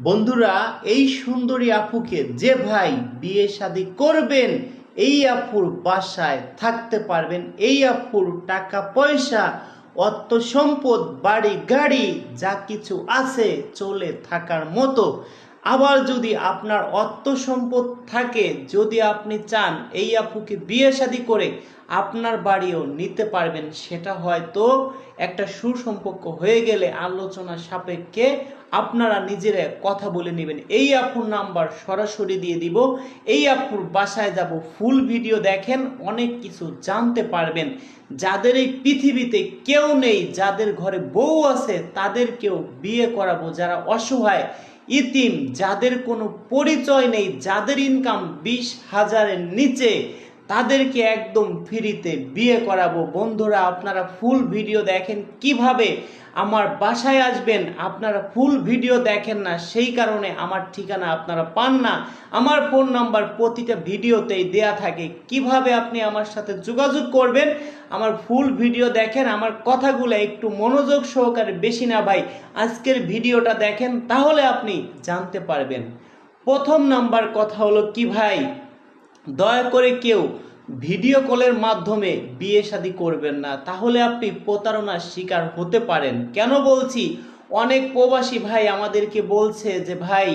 বন্ধুরা, এই সুন্দরী আপুকে যে ভাই বিয়ে শাদী করবেন, এই আপুর বাসায় থাকতে পারবেন। এই আপুর টাকা পয়সা, অর্থ সম্পদ, বাড়ি, গাড়ি, যা কিছু আছে চলে থাকার মতো। আবার যদি আপনার অর্থ সম্পদ থাকে, যদি আপনি চান এই আপুকে বিয়ে শাদী করে আপনার বাড়িও নিতে পারবেন, সেটা হয়তো একটা সুসম্পর্ক হয়ে গেলে আলোচনা সাপেক্ষে আপনারা নিজেরা কথা বলে নেবেন। এই আপুর নাম্বার সরাসরি দিয়ে দিব। এই আপুর বাসায় যাব, ফুল ভিডিও দেখেন, অনেক কিছু জানতে পারবেন। যাদের এই পৃথিবীতে কেউ নেই, যাদের ঘরে বউ আছে, তাদেরকেও বিয়ে করাবো। যারা অসহায়, ইতিম, যাদের কোনো পরিচয় নেই, যাদের ইনকাম বিশ হাজারের নিচে তাদেরকে একদম ফ্রিতে বিয়ে করাবো। বন্ধুরা, আপনারা ফুল ভিডিও দেখেন কীভাবে আমার বাসায় আসবেন। আপনারা ফুল ভিডিও দেখেন না, সেই কারণে আমার ঠিকানা আপনারা পান না। আমার ফোন নাম্বার প্রতিটা ভিডিওতেই দেয়া থাকে। কীভাবে আপনি আমার সাথে যোগাযোগ করবেন? আমার ফুল ভিডিও দেখেন, আমার কথাগুলো একটু মনোযোগ সহকারে বেশি না ভাই। আজকের ভিডিওটা দেখেন, তাহলে আপনি জানতে পারবেন। প্রথম নাম্বার কথা হলো কি ভাই? দয়া করে কেউ ভিডিও কলের মাধ্যমে বিয়ে শাদী করবেন না, তাহলে আপনি প্রতারণার শিকার হতে পারেন। কেন বলছি? অনেক প্রবাসী ভাই আমাদেরকে বলছে যে, ভাই,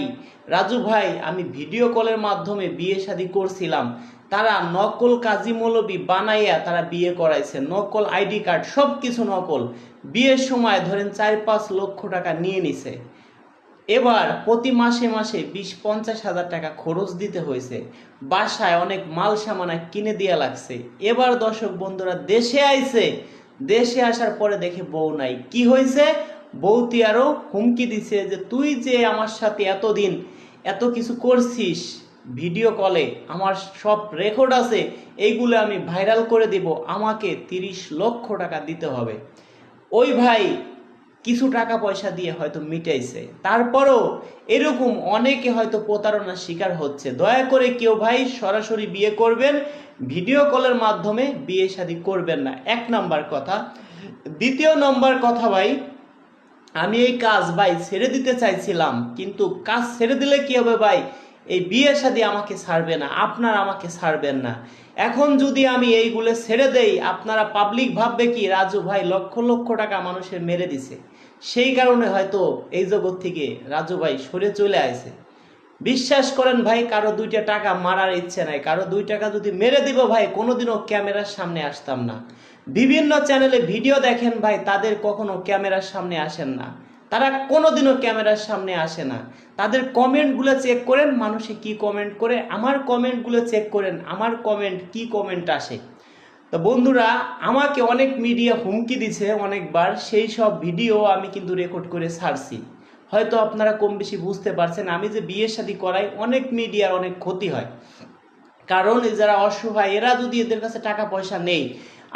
রাজু ভাই, আমি ভিডিও কলের মাধ্যমে বিয়ে শাদী করছিলাম। তারা নকল কাজী মৌলবী বানাইয়া তারা বিয়ে করাইছে। নকল আইডি কার্ড সব কিছু নকল। বিয়ের সময় ধরেন চার পাঁচ লক্ষ টাকা নিয়ে নিছে। এবার প্রতি মাসে মাসে বিশ পঞ্চাশ হাজার টাকা খরচ দিতে হয়েছে। বাসায় অনেক মাল সামানা কিনে দেওয়া লাগছে। এবার দর্শক বন্ধুরা, দেশে আইছে। দেশে আসার পরে দেখে বউ নাই। কি হয়েছে? বউতি আরও হুমকি দিছে যে, তুই যে আমার সাথে এতদিন এত কিছু করছিস, ভিডিও কলে, আমার সব রেকর্ড আছে, এইগুলো আমি ভাইরাল করে দিব, আমাকে তিরিশ লক্ষ টাকা দিতে হবে। ওই ভাই কিছু টাকা পয়সা দিয়ে হয়তো মিটাইছে। তারপরও এরকম অনেকে হয়তো প্রতারণার শিকার হচ্ছে। দয়া করে কেউ ভাই সরাসরি বিয়ে করবেন, ভিডিও কলের মাধ্যমে বিয়ে শাদী করবেন না। এক নাম্বার কথা। দ্বিতীয় নম্বর কথা ভাই, আমি এই কাজ ভাই ছেড়ে দিতে চাইছিলাম, কিন্তু কাজ ছেড়ে দিলে কি হবে ভাই? এই বিয়ে শাদী আমাকে ছাড়বে না, আপনার আমাকে ছাড়বেন না। এখন যদি আমি এইগুলো ছেড়ে দেই, আপনারা পাবলিক ভাববে কি, রাজু ভাই লক্ষ লক্ষ টাকা মানুষের মেরে দিছে। সেই কারণে হয়তো এই জগৎ থেকে রাজু ভাই সরে চলে আসে বিশ্বাস করেন ভাই, কারও দুইটা টাকা মারার ইচ্ছে নাই। কারও দুই টাকা যদি মেরে দিব ভাই, কোনোদিনও ক্যামেরার সামনে আসতাম না। বিভিন্ন চ্যানেলে ভিডিও দেখেন ভাই, তাদের কখনো ক্যামেরার সামনে আসেন না। তারা কোনোদিনও ক্যামেরার সামনে আসে না। তাদের কমেন্টগুলো চেক করেন, মানুষে কি কমেন্ট করে, আমার কমেন্টগুলো চেক করেন, আমার কমেন্ট কি কমেন্ট আসে। তো বন্ধুরা, আমাকে অনেক মিডিয়া হুমকি দিছে অনেকবার, সেই সব ভিডিও আমি কিন্তু রেকর্ড করে ছাড়ছি। হয়তো আপনারা কম বেশি বুঝতে পারছেন, আমি যে বিয়ের শাদী করাই, অনেক মিডিয়ার অনেক ক্ষতি হয়। কারণ যারা অসহায়, এরা যদি এদের কাছে টাকা পয়সা নেই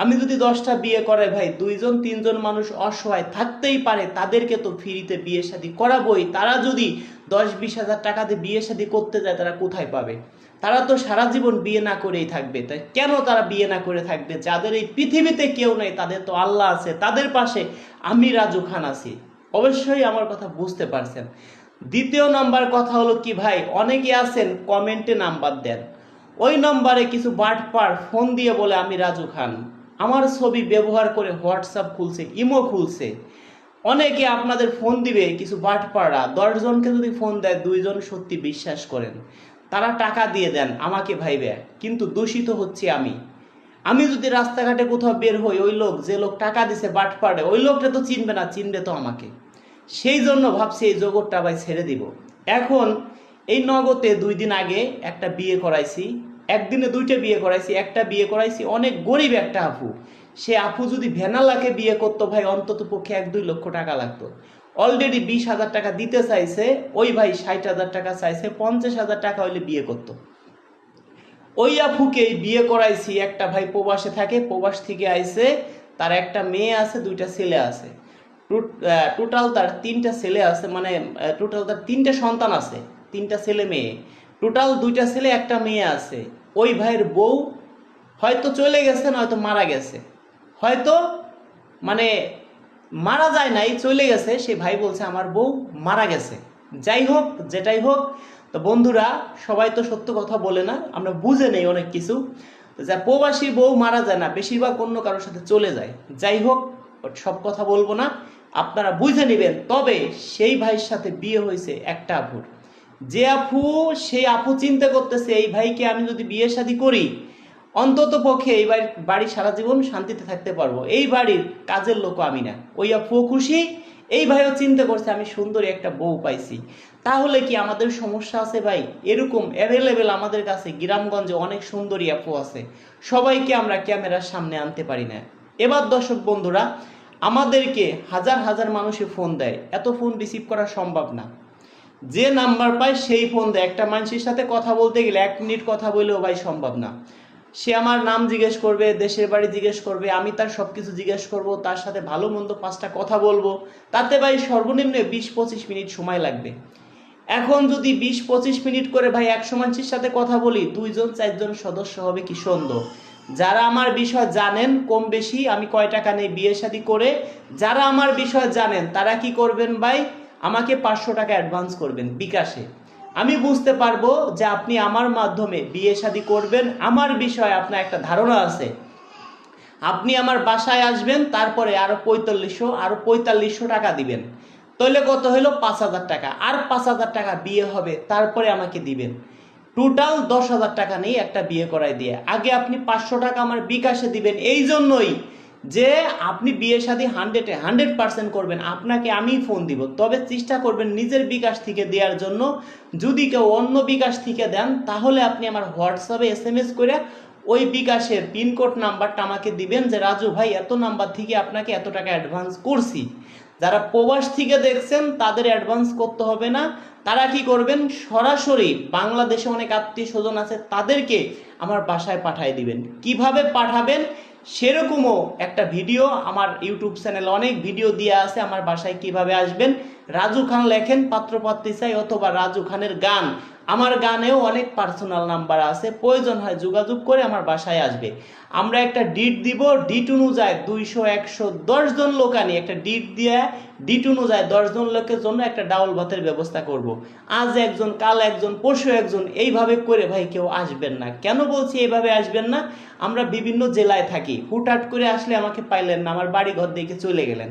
আমি যদি দশটা বিয়ে করাই ভাই, দুইজন, তিনজন মানুষ অসহায় থাকতেই পারে, তাদেরকে তো ফ্রিতে বিয়ে শাদী করাবোই। তারা যদি দশ, বিশ হাজার টাকাতে বিয়ে শাদী করতে যায়, তারা কোথায় পাবে? তারা তো সারা জীবন বিয়ে না করেই থাকবে। তাই কেন তারা বিয়ে না করে থাকবে? যাদের এই পৃথিবীতে কেউ নেই, তাদের তো আল্লাহ আছে, তাদের পাশে আমি রাজু খান আছি। অবশ্যই আমার কথা বুঝতে পারছেন। দ্বিতীয় নাম্বার কথা হলো কি ভাই, অনেকে আছেন, কমেন্টে নাম্বার দেন। ওই নম্বরে কিছু বাটপার ফোন দিয়ে বলে, আমি রাজু খান। আমার ছবি ব্যবহার করে হোয়াটসঅ্যাপ খুলছে, ইমো খুলছে। অনেকে আপনাদের ফোন দিবে কিছু বাটপাড়া, দশজনকে যদি ফোন দেয়, দুইজন সত্যি বিশ্বাস করেন। তারা টাকা দিয়ে দেন, আমাকে ভাইবে। কিন্তু দূষিত হচ্ছে আমি। আমি যদি রাস্তাঘাটে কোথাও বের হই, ওই লোক যে লোক টাকা দিছে বাটপাড়ে ওই লোকটা তো চিনবে না, চিনবে তো আমাকে। সেই জন্য ভাবছি এই জগৎটা ভাই ছেড়ে দিব। এখন এই নগদে দুই দিন আগে একটা বিয়ে করাইছি। একদিনে দুইটা বিয়ে করাইছি, একটা বিয়ে করাইছি, অনেক গরিব একটা আপু। সে আপু যদি ভেনালাকে বিয়ে করতো ভাই, অন্তত পক্ষে এক দুই লক্ষ টাকা লাগতো। অলরেডি বিশ হাজার টাকা দিতে চাইছে, ওই ভাই ষাট হাজার টাকা চাইছে, পঞ্চাশ হাজার টাকা হইলে বিয়ে করতো। ওই আপুকে বিয়ে করাইছি, একটা ভাই প্রবাসে থাকে, প্রবাস থেকে আইছে, তার একটা মেয়ে আছে, দুইটা ছেলে আছে। টোটাল তার তিনটা ছেলে আছে মানে টোটাল তার তিনটা সন্তান আছে, তিনটা ছেলে মেয়ে। টোটাল দুইটা ছেলে, একটা মেয়ে আছে। ওই ভাইয়ের বউ হয়তো চলে গেছে, নয়তো মারা গেছে। হয়তো মানে মারা যায় নাই, চলে গেছে, সে ভাই বলছে, আমার বউ মারা গেছে। যাই হোক, যেটাই হোক, তো বন্ধুরা, সবাই তো সত্য কথা বলে না, আমরা বুঝে নেই অনেক কিছু। যা প্রবাসী বউ মারা যায় না, বেশিরভাগ অন্য কারোর সাথে চলে যায়। যাই হোক সব কথা বলব না, আপনারা বুঝে নেবেন। তবে সেই ভাইয়ের সাথে বিয়ে হয়েছে একটা আপুর যে আপু, সেই আপু চিন্তা করতেছে, এই ভাইকে আমি যদি বিয়ে শাদী করি, অন্তত পক্ষে এই বাড়ির বাড়ি সারা জীবন শান্তিতে থাকতে পারব। এই বাড়ির কাজের লোক আমি না। ওই আপুও খুশি, এই ভাইও চিন্তা করছে, আমি সুন্দরী একটা বউ পাইছি। তাহলে কি আমাদের সমস্যা আছে ভাই? এরকম অ্যাভেলেবেল আমাদের কাছে গ্রামগঞ্জে অনেক সুন্দরী আপু আছে। সবাইকে আমরা ক্যামেরার সামনে আনতে পারি না। এবার দর্শক বন্ধুরা, আমাদেরকে হাজার হাজার মানুষে ফোন দেয়। এত ফোন রিসিভ করা সম্ভব না। যে নাম্বার পায় সেই ফোন দেয়। একটা মানুষের সাথে কথা বলতে গেলে এক মিনিট কথা বললেও ভাই সম্ভব না। সে আমার নাম জিজ্ঞেস করবে, দেশের বাড়ি জিজ্ঞেস করবে, আমি তার সব কিছু জিজ্ঞেস করব, তার সাথে ভালো মন্দ পাঁচটা কথা বলব। তাতে ভাই সর্বনিম্ন বিশ পঁচিশ মিনিট সময় লাগবে। এখন যদি বিশ পঁচিশ মিনিট করে ভাই একশো মানুষের সাথে কথা বলি, দুইজন, চারজন সদস্য হবে কি সুন্দর যারা আমার বিষয় জানেন, কম বেশি আমি কয় টাকা নেই বিয়ে শাদী করে, যারা আমার বিষয় জানেন, তারা কি করবেন ভাই? আমাকে পাঁচশো টাকা অ্যাডভান্স করবেন বিকাশে। আমি বুঝতে পারব যে আপনি আমার মাধ্যমে বিয়ে শাদী করবেন। আমার বিষয়ে আপনার একটা ধারণা আছে। আপনি আমার বাসায় আসবেন, তারপরে আরও পঁয়তাল্লিশশো আরও পঁয়তাল্লিশশো টাকা দিবেন। তাহলে কত হলো পাঁচ হাজার টাকা। আর পাঁচ হাজার টাকা বিয়ে হবে, তারপরে আমাকে দিবেন। টোটাল দশ হাজার টাকা নিয়ে একটা বিয়ে করাই দিয়ে। আগে আপনি পাঁচশো টাকা আমার বিকাশে দিবেন। এই জন্যই যে আপনি বিয়ে শাদী হান্ড্রেডে হান্ড্রেড পার্সেন্ট করবেন, আপনাকে আমি ফোন দিব। তবে চেষ্টা করবেন নিজের বিকাশ থেকে দেওয়ার জন্য। যদি কেউ অন্য বিকাশ থেকে দেন, তাহলে আপনি আমার হোয়াটসঅ্যাপে এস এম এস করে ওই বিকাশের পিনকোড নাম্বারটা আমাকে দিবেন যে, রাজু ভাই, এত নাম্বার থেকে আপনাকে এত টাকা অ্যাডভান্স করছি। যারা প্রবাস থেকে দেখছেন, তাদের অ্যাডভান্স করতে হবে না। তারা কি করবেন? সরাসরি বাংলাদেশে অনেক আত্মীয় স্বজন আছে, তাদেরকে আমার বাসায় পাঠিয়ে দিবেন। কীভাবে পাঠাবেন? সেরকমও একটা ভিডিও, আমার ইউটিউব চ্যানেল অনেক ভিডিও দিয়ে আছে, আমার বাসায় কীভাবে আসবেন। রাজু খান লেখেন পাত্রপাত্রী চাই অথবা রাজু খানের গান। আমার গানেও অনেক পার্সোনাল নাম্বার আছে, প্রয়োজন হয় যোগাযোগ করে আমার বাসায় আসবে। আমরা একটা ডিট দিব ডিট অনুযায়ী দুইশো, একশো, দশ জন লোক আনি, একটা ডিট দিয়ে ডিট অনুযায়ী দশ জন লোকের জন্য একটা ডাউল ভাতের ব্যবস্থা করব। আজ একজন, কাল একজন, পরশু একজন, এইভাবে করে ভাই কেউ আসবেন না। কেন বলছি এইভাবে আসবেন না? আমরা বিভিন্ন জেলায় থাকি। হুটহাট করে আসলে আমাকে পাইলেন না, আমার বাড়ি ঘর দেখে চলে গেলেন।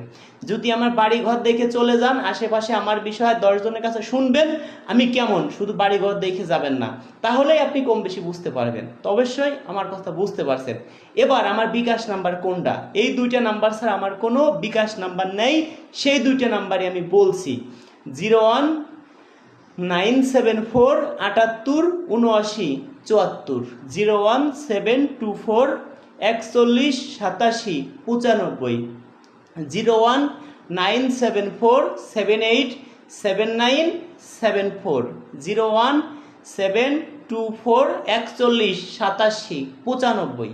যদি আমার বাড়ি ঘর দেখে চলে যান, আশেপাশে আমার বিষয়ে দশজনের কাছে শুনবেন, আমি কেমন? শুধু বাড়ি ঘর দেখে যাবেন না। তাহলেই আপনি কম বেশি বুঝতে পারবেন। তো অবশ্যই আমার কথা বুঝতে পারছেন। এবার আমার বিকাশ নাম্বার কোনটা? এই দুইটা নাম্বার ছাড়া আমার কোনো বিকাশ নাম্বার নেই। সেই দুইটা নাম্বারই আমি বলছি। Zero one nine seven four আটাত্তর উনআশি চুয়াত্তর। Zero one seven two four একচল্লিশ সাতাশি পঁচানব্বই। Zero one nine seven four seven eight seven nine seven four zero one seven two four একচল্লিশ, সাতাশি, পঁচানব্বই।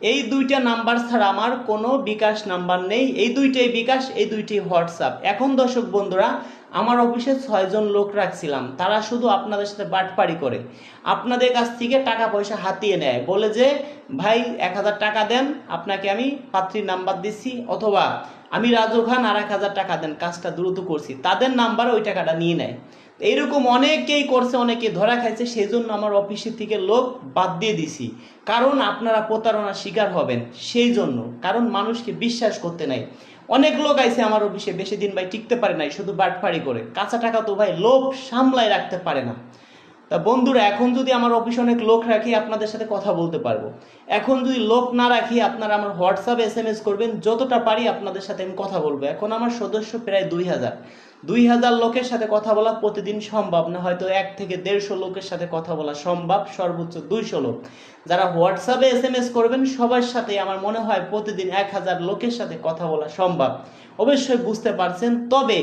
এই দুইটা নাম্বার ছাড়া আমার কোনো বিকাশ নাম্বার নেই। এই দুইটাই বিকাশ, এই দুইটাই হোয়াটসঅ্যাপ। এখন দর্শক বন্ধুরা, আমার অফিসে ছয়জন লোক রাখছিলাম। তারা শুধু আপনাদের সাথে বাটপাড়ি করে। আপনাদের কাছ থেকে টাকা পয়সা হাতিয়ে নেয়। বলে যে, ভাই, এক হাজার টাকা দেন, আপনাকে আমি পাত্রীর নাম্বার দিচ্ছি, অথবা আমি রাজু খান আর এক হাজার টাকা দেন, কাজটা দ্রুত করছি। তাদের নাম্বারে ওই টাকাটা নিয়ে নেয়। এইরকম অনেকেই করছে, অনেকে ধরা খাইছে সেই জন্য আমার অফিসের থেকে লোক বাদ দিয়ে দিছি। কারণ আপনারা প্রতারণার শিকার হবেন সেই জন্য কারণ মানুষকে বিশ্বাস করতে নাই। অনেক লোক আইছে আমার অফিসে, বেশি দিন ভাই টিকতে পারে নাই, শুধু বাটফাড়ি করে। কাঁচা টাকা তো ভাই লোভ সামলায় রাখতে পারে না। তা বন্ধুরা, এখন যদি আমার অফিসে অনেক লোক রাখি, আপনাদের সাথে কথা বলতে পারব। এখন যদি লোক না রাখি, আপনারা আমার হোয়াটসঅ্যাপ এস এম এস করবেন, যতটা পারি আপনাদের সাথে আমি কথা বলব। এখন আমার সদস্য প্রায় দুই হাজার। দুই হাজার লোকের সাথে কথা বলা প্রতিদিন সম্ভব না, হয়তো এক থেকে দেড়শো লোকের সাথে কথা বলা সম্ভব, সর্বোচ্চ দুইশো লোক। যারা হোয়াটসঅ্যাপে এস এম এস করবেন, সবার সাথে আমার মনে হয় প্রতিদিন এক হাজার লোকের সাথে কথা বলা সম্ভব। অবশ্যই বুঝতে পারছেন, তবে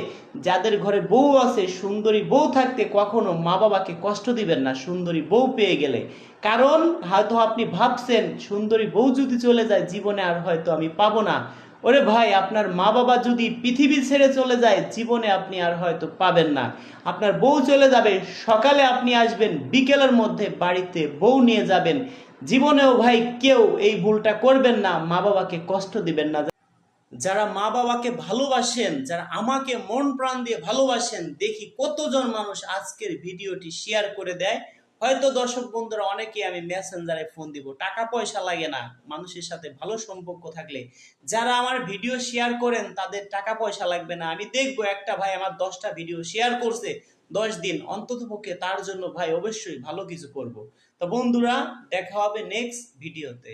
যাদের ঘরে বউ আছে, সুন্দরী বউ থাকতে কখনো মা বাবাকে কষ্ট দিবেন না, সুন্দরী বউ পেয়ে গেলে। কারণ, হয়তো আপনি ভাবছেন, সুন্দরী বউ যদি চলে যায়, জীবনে আর হয়তো আমি পাবো না। ওরে ভাই, আপনার মা বাবা যদি পৃথিবী ছেড়ে চলে যায়, জীবনে আপনি আর হয়তো পাবেন না। আপনার বউ চলে যাবে, সকালে আপনি আসবেন, বিকেলের মধ্যে বাড়িতে বউ নিয়ে যাবেন। জীবনেও ভাই, কেউ এই ভুলটা করবেন না মা বাবাকে কষ্ট দিবেন না। যারা মা বাবাকে ভালোবাসেন, যারা আমাকে মন প্রাণ দিয়ে ভালোবাসেন, দেখি কতজন মানুষ আজকের ভিডিওটি শেয়ার করে দেয়। হয়তো দর্শক বন্ধুরা অনেকে আমি মেসেঞ্জারে ফোন দিব, টাকা পয়সা লাগে না, মানুষের সাথে ভালো সম্পর্ক থাকলে যারা আমার ভিডিও শেয়ার করেন তাদের টাকা পয়সা লাগবে না। আমি দেখব একটা ভাই আমার দশটা ভিডিও শেয়ার করছে দশ দিন অন্তত পক্ষে তার জন্য ভাই অবশ্যই ভালো কিছু করব। তো বন্ধুরা, দেখা হবে নেক্সট ভিডিওতে